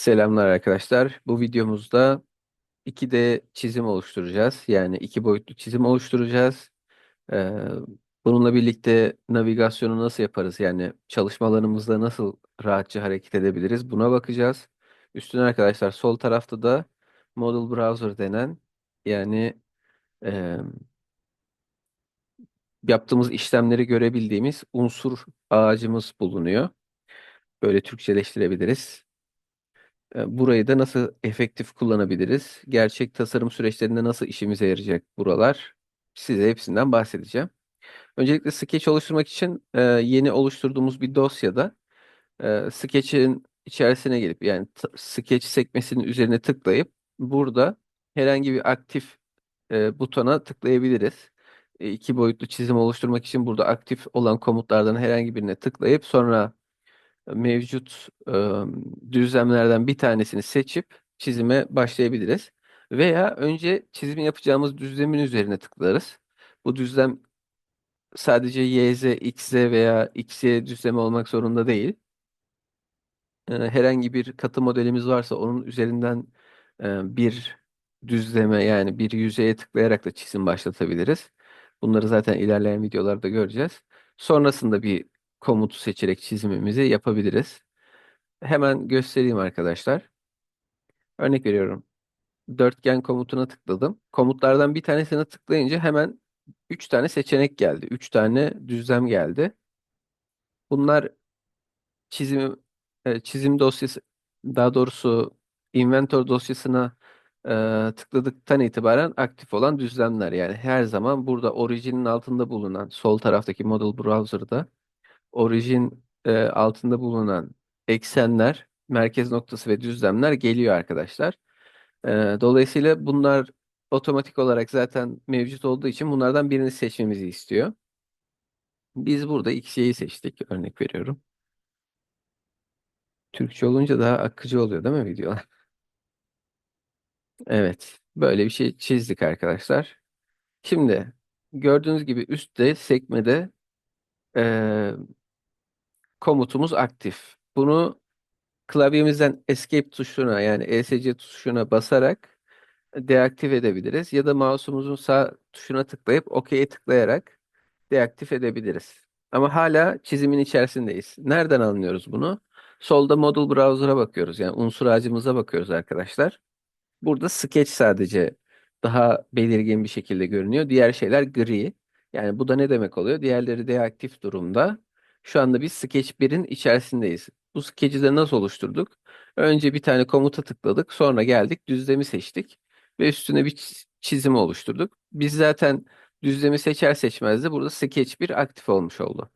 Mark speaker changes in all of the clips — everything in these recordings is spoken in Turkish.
Speaker 1: Selamlar arkadaşlar. Bu videomuzda 2D çizim oluşturacağız. Yani iki boyutlu çizim oluşturacağız. Ee, bununla birlikte navigasyonu nasıl yaparız? Yani çalışmalarımızda nasıl rahatça hareket edebiliriz? Buna bakacağız. Üstüne arkadaşlar sol tarafta da Model Browser denen yani e, yaptığımız işlemleri görebildiğimiz unsur ağacımız bulunuyor. Böyle Türkçeleştirebiliriz. Burayı da nasıl efektif kullanabiliriz? Gerçek tasarım süreçlerinde nasıl işimize yarayacak buralar? Size hepsinden bahsedeceğim. Öncelikle sketch oluşturmak için yeni oluşturduğumuz bir dosyada sketch'in içerisine gelip yani sketch sekmesinin üzerine tıklayıp burada herhangi bir aktif butona tıklayabiliriz. İki boyutlu çizim oluşturmak için burada aktif olan komutlardan herhangi birine tıklayıp sonra mevcut e, düzlemlerden bir tanesini seçip çizime başlayabiliriz. Veya önce çizimi yapacağımız düzlemin üzerine tıklarız. Bu düzlem sadece Y, Z, X, Z veya X, Y düzlemi olmak zorunda değil. E, herhangi bir katı modelimiz varsa onun üzerinden e, bir düzleme yani bir yüzeye tıklayarak da çizim başlatabiliriz. Bunları zaten ilerleyen videolarda göreceğiz. Sonrasında bir komutu seçerek çizimimizi yapabiliriz. Hemen göstereyim arkadaşlar. Örnek veriyorum. Dörtgen komutuna tıkladım. Komutlardan bir tanesine tıklayınca hemen 3 tane seçenek geldi. 3 tane düzlem geldi. Bunlar çizim e, çizim dosyası daha doğrusu inventor dosyasına e, tıkladıktan itibaren aktif olan düzlemler. Yani her zaman burada orijinin altında bulunan sol taraftaki model browser'da orijin e, altında bulunan eksenler, merkez noktası ve düzlemler geliyor arkadaşlar. E, dolayısıyla bunlar otomatik olarak zaten mevcut olduğu için bunlardan birini seçmemizi istiyor. Biz burada XY'yi seçtik. Örnek veriyorum. Türkçe olunca daha akıcı oluyor değil mi videolar? Evet. Böyle bir şey çizdik arkadaşlar. Şimdi gördüğünüz gibi üstte sekmede e, komutumuz aktif. Bunu klavyemizden Escape tuşuna yani ESC tuşuna basarak deaktif edebiliriz. Ya da mouse'umuzun sağ tuşuna tıklayıp OK'ye tıklayarak deaktif edebiliriz. Ama hala çizimin içerisindeyiz. Nereden anlıyoruz bunu? Solda Model Browser'a bakıyoruz. Yani unsur ağacımıza bakıyoruz arkadaşlar. Burada Sketch sadece daha belirgin bir şekilde görünüyor. Diğer şeyler gri. Yani bu da ne demek oluyor? Diğerleri deaktif durumda. Şu anda biz Sketch 1'in içerisindeyiz. Bu Sketch'i de nasıl oluşturduk? Önce bir tane komuta tıkladık. Sonra geldik düzlemi seçtik. Ve üstüne bir çiz- çizim oluşturduk. Biz zaten düzlemi seçer seçmez de burada Sketch 1 aktif olmuş oldu.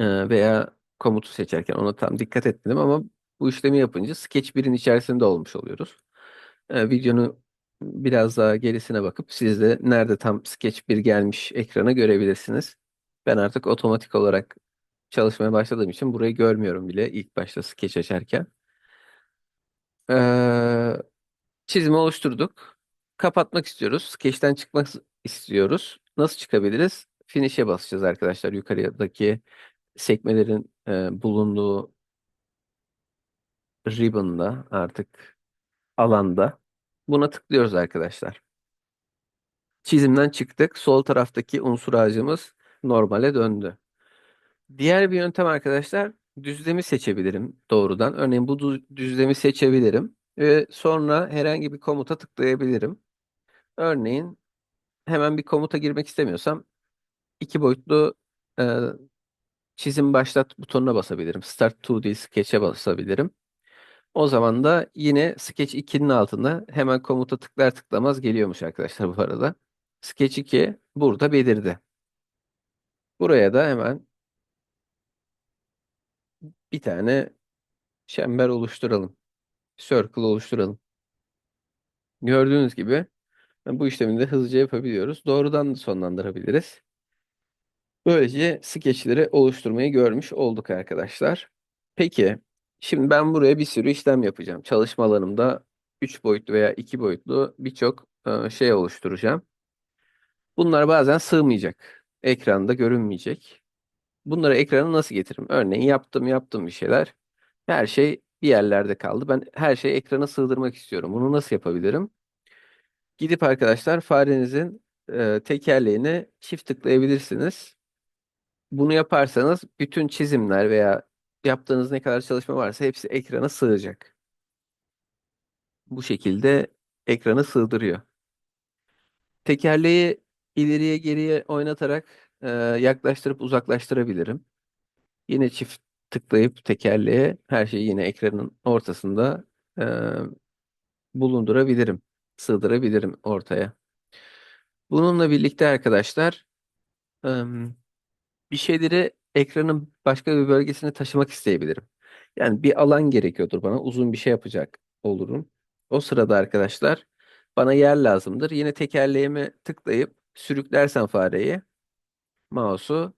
Speaker 1: Ee, veya komutu seçerken ona tam dikkat etmedim ama bu işlemi yapınca Sketch 1'in içerisinde olmuş oluyoruz. Ee, videonun biraz daha gerisine bakıp siz de nerede tam Sketch 1 gelmiş ekrana görebilirsiniz. Ben artık otomatik olarak çalışmaya başladığım için burayı görmüyorum bile ilk başta Sketch açarken. Ee, çizimi oluşturduk. Kapatmak istiyoruz. Sketch'ten çıkmak istiyoruz. Nasıl çıkabiliriz? Finish'e basacağız arkadaşlar. Yukarıdaki sekmelerin e, bulunduğu ribbon'da artık alanda buna tıklıyoruz arkadaşlar. Çizimden çıktık. Sol taraftaki unsur ağacımız normale döndü. Diğer bir yöntem arkadaşlar düzlemi seçebilirim doğrudan. Örneğin bu dü- düzlemi seçebilirim ve sonra herhangi bir komuta tıklayabilirim. Örneğin hemen bir komuta girmek istemiyorsam iki boyutlu e, çizim başlat butonuna basabilirim. Start 2D Sketch'e basabilirim. O zaman da yine Sketch 2'nin altında hemen komuta tıklar tıklamaz geliyormuş arkadaşlar bu arada. Sketch 2 burada belirdi. Buraya da hemen bir tane çember oluşturalım. Circle oluşturalım. Gördüğünüz gibi bu işlemi de hızlıca yapabiliyoruz. Doğrudan da sonlandırabiliriz. Böylece skeçleri oluşturmayı görmüş olduk arkadaşlar. Peki, şimdi ben buraya bir sürü işlem yapacağım. Çalışma alanımda 3 boyutlu veya 2 boyutlu birçok e, şey oluşturacağım. Bunlar bazen sığmayacak. Ekranda görünmeyecek. Bunları ekrana nasıl getiririm? Örneğin yaptım yaptım bir şeyler. Her şey bir yerlerde kaldı. Ben her şeyi ekrana sığdırmak istiyorum. Bunu nasıl yapabilirim? Gidip arkadaşlar farenizin e, tekerleğine çift tıklayabilirsiniz. Bunu yaparsanız bütün çizimler veya yaptığınız ne kadar çalışma varsa hepsi ekrana sığacak. Bu şekilde ekrana sığdırıyor. Tekerleği ileriye geriye oynatarak e, yaklaştırıp uzaklaştırabilirim. Yine çift tıklayıp tekerleğe her şeyi yine ekranın ortasında e, bulundurabilirim. Sığdırabilirim ortaya. Bununla birlikte arkadaşlar e, bir şeyleri ekranın başka bir bölgesine taşımak isteyebilirim. Yani bir alan gerekiyordur bana. Uzun bir şey yapacak olurum. O sırada arkadaşlar bana yer lazımdır. Yine tekerleğime tıklayıp sürüklersem fareyi, mouse'u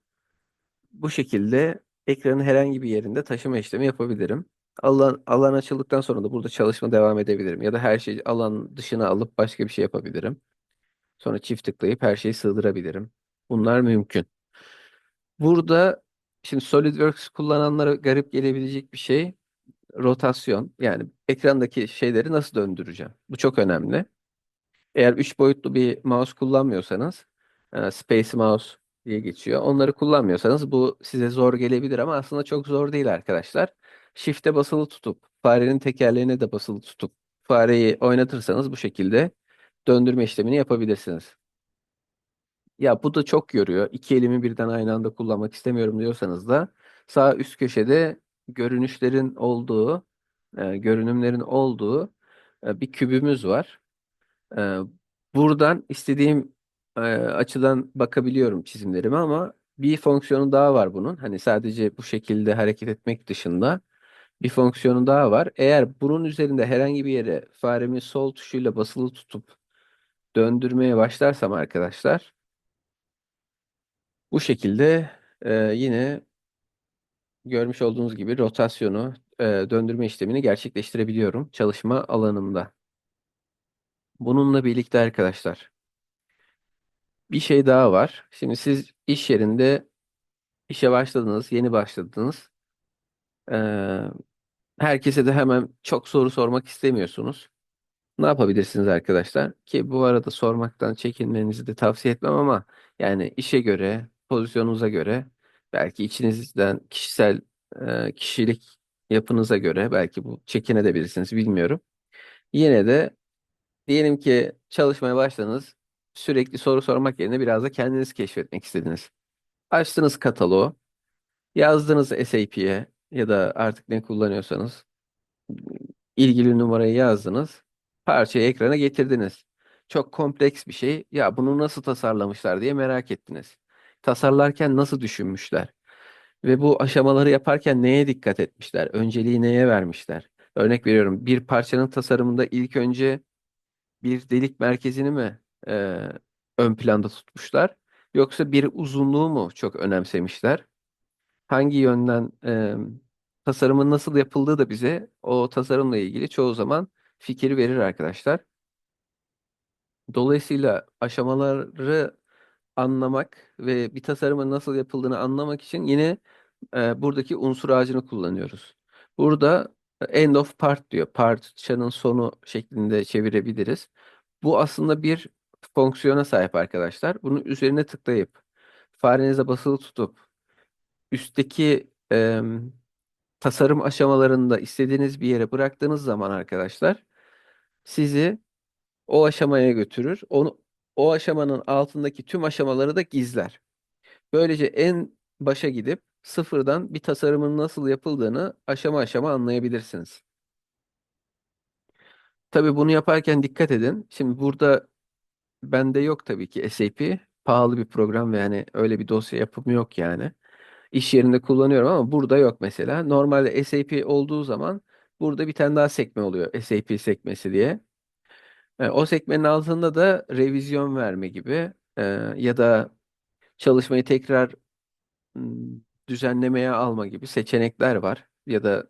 Speaker 1: bu şekilde ekranın herhangi bir yerinde taşıma işlemi yapabilirim. Alan, alan açıldıktan sonra da burada çalışma devam edebilirim. Ya da her şeyi alan dışına alıp başka bir şey yapabilirim. Sonra çift tıklayıp her şeyi sığdırabilirim. Bunlar mümkün. Burada şimdi SolidWorks kullananlara garip gelebilecek bir şey rotasyon. Yani ekrandaki şeyleri nasıl döndüreceğim? Bu çok önemli. Eğer 3 boyutlu bir mouse kullanmıyorsanız e, Space Mouse diye geçiyor. Onları kullanmıyorsanız bu size zor gelebilir ama aslında çok zor değil arkadaşlar. Shift'e basılı tutup farenin tekerleğine de basılı tutup fareyi oynatırsanız bu şekilde döndürme işlemini yapabilirsiniz. Ya bu da çok yoruyor. İki elimi birden aynı anda kullanmak istemiyorum diyorsanız da sağ üst köşede görünüşlerin olduğu, e, görünümlerin olduğu e, bir kübümüz var. E, buradan istediğim e, açıdan bakabiliyorum çizimlerime ama bir fonksiyonu daha var bunun. Hani sadece bu şekilde hareket etmek dışında bir fonksiyonu daha var. Eğer bunun üzerinde herhangi bir yere faremin sol tuşuyla basılı tutup döndürmeye başlarsam arkadaşlar bu şekilde e, yine görmüş olduğunuz gibi rotasyonu e, döndürme işlemini gerçekleştirebiliyorum çalışma alanımda. Bununla birlikte arkadaşlar bir şey daha var. Şimdi siz iş yerinde işe başladınız, yeni başladınız. Ee, herkese de hemen çok soru sormak istemiyorsunuz. Ne yapabilirsiniz arkadaşlar? Ki bu arada sormaktan çekinmenizi de tavsiye etmem ama yani işe göre, pozisyonunuza göre, belki içinizden kişisel e, kişilik yapınıza göre belki bu çekinebilirsiniz bilmiyorum. Yine de diyelim ki çalışmaya başladınız. Sürekli soru sormak yerine biraz da kendiniz keşfetmek istediniz. Açtınız kataloğu, yazdınız SAP'ye ya da artık ne kullanıyorsanız ilgili numarayı yazdınız. Parçayı ekrana getirdiniz. Çok kompleks bir şey. Ya bunu nasıl tasarlamışlar diye merak ettiniz. Tasarlarken nasıl düşünmüşler? Ve bu aşamaları yaparken neye dikkat etmişler? Önceliği neye vermişler? Örnek veriyorum. Bir parçanın tasarımında ilk önce bir delik merkezini mi e, ön planda tutmuşlar? Yoksa bir uzunluğu mu çok önemsemişler? Hangi yönden e, tasarımın nasıl yapıldığı da bize o tasarımla ilgili çoğu zaman fikir verir arkadaşlar. Dolayısıyla aşamaları anlamak ve bir tasarımın nasıl yapıldığını anlamak için yine e, buradaki unsur ağacını kullanıyoruz. Burada end of part diyor. Parçanın sonu şeklinde çevirebiliriz. Bu aslında bir fonksiyona sahip arkadaşlar. Bunun üzerine tıklayıp farenize basılı tutup üstteki e, tasarım aşamalarında istediğiniz bir yere bıraktığınız zaman arkadaşlar sizi o aşamaya götürür. Onu o aşamanın altındaki tüm aşamaları da gizler. Böylece en başa gidip sıfırdan bir tasarımın nasıl yapıldığını aşama aşama anlayabilirsiniz. Tabii bunu yaparken dikkat edin. Şimdi burada bende yok tabii ki SAP. Pahalı bir program ve hani öyle bir dosya yapımı yok yani. İş yerinde kullanıyorum ama burada yok mesela. Normalde SAP olduğu zaman burada bir tane daha sekme oluyor. SAP sekmesi diye. E, o sekmenin altında da revizyon verme gibi e, ya da çalışmayı tekrar m, düzenlemeye alma gibi seçenekler var. Ya da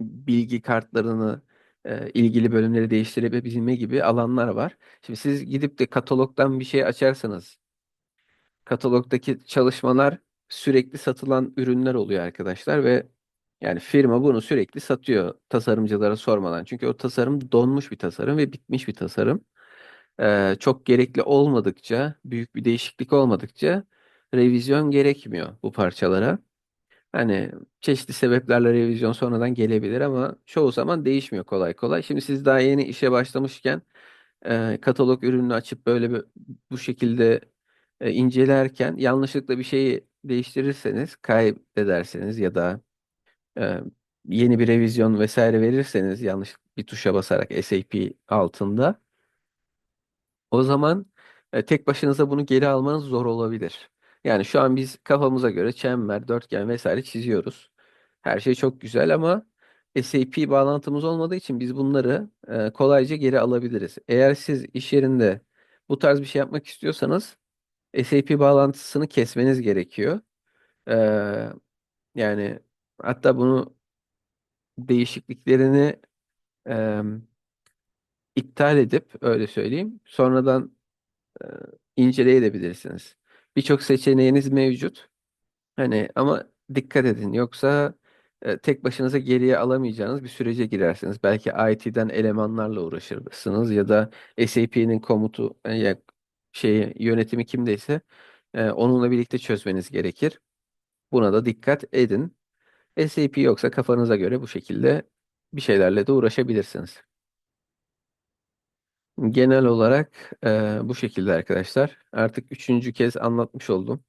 Speaker 1: bilgi kartlarını e, ilgili bölümleri değiştirebilme gibi alanlar var. Şimdi siz gidip de katalogdan bir şey açarsanız katalogdaki çalışmalar sürekli satılan ürünler oluyor arkadaşlar ve Yani firma bunu sürekli satıyor tasarımcılara sormadan. Çünkü o tasarım donmuş bir tasarım ve bitmiş bir tasarım. Ee, çok gerekli olmadıkça, büyük bir değişiklik olmadıkça revizyon gerekmiyor bu parçalara. Hani çeşitli sebeplerle revizyon sonradan gelebilir ama çoğu zaman değişmiyor kolay kolay. Şimdi siz daha yeni işe başlamışken e, katalog ürününü açıp böyle bir, bu şekilde e, incelerken yanlışlıkla bir şeyi değiştirirseniz, kaybederseniz ya da e, yeni bir revizyon vesaire verirseniz yanlış bir tuşa basarak SAP altında o zaman e, tek başınıza bunu geri almanız zor olabilir. Yani şu an biz kafamıza göre çember, dörtgen vesaire çiziyoruz. Her şey çok güzel ama SAP bağlantımız olmadığı için biz bunları e, kolayca geri alabiliriz. Eğer siz iş yerinde bu tarz bir şey yapmak istiyorsanız SAP bağlantısını kesmeniz gerekiyor. E, yani hatta bunu değişikliklerini e, iptal edip öyle söyleyeyim. Sonradan e, inceleyebilirsiniz. Birçok seçeneğiniz mevcut. Hani ama dikkat edin yoksa e, tek başınıza geriye alamayacağınız bir sürece girersiniz. Belki IT'den elemanlarla uğraşırsınız ya da SAP'nin komutu e, ya şeyi yönetimi kimdeyse e, onunla birlikte çözmeniz gerekir. Buna da dikkat edin. SAP yoksa kafanıza göre bu şekilde bir şeylerle de uğraşabilirsiniz. Genel olarak e, bu şekilde arkadaşlar. Artık üçüncü kez anlatmış oldum.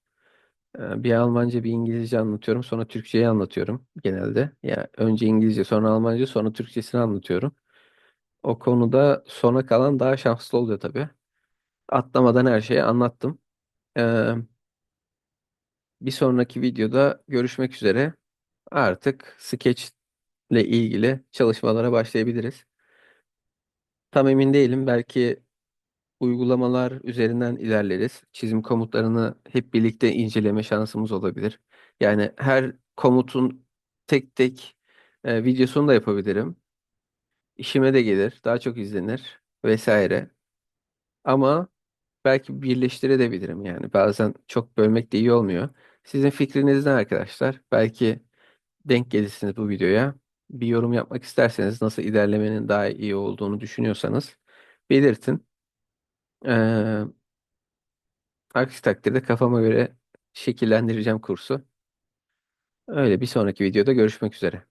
Speaker 1: E, bir Almanca bir İngilizce anlatıyorum. Sonra Türkçeyi anlatıyorum genelde. Ya önce İngilizce sonra Almanca sonra Türkçesini anlatıyorum. O konuda sona kalan daha şanslı oluyor tabii. Atlamadan her şeyi anlattım. E, bir sonraki videoda görüşmek üzere. Artık Sketch ile ilgili çalışmalara başlayabiliriz. Tam emin değilim. Belki uygulamalar üzerinden ilerleriz. Çizim komutlarını hep birlikte inceleme şansımız olabilir. Yani her komutun tek tek e, videosunu da yapabilirim. İşime de gelir, daha çok izlenir vesaire. Ama belki birleştirebilirim yani. Bazen çok bölmek de iyi olmuyor. Sizin fikriniz ne arkadaşlar? Belki denk gelirsiniz bu videoya. Bir yorum yapmak isterseniz nasıl ilerlemenin daha iyi olduğunu düşünüyorsanız belirtin. Ee, Aksi takdirde kafama göre şekillendireceğim kursu. Öyle bir sonraki videoda görüşmek üzere.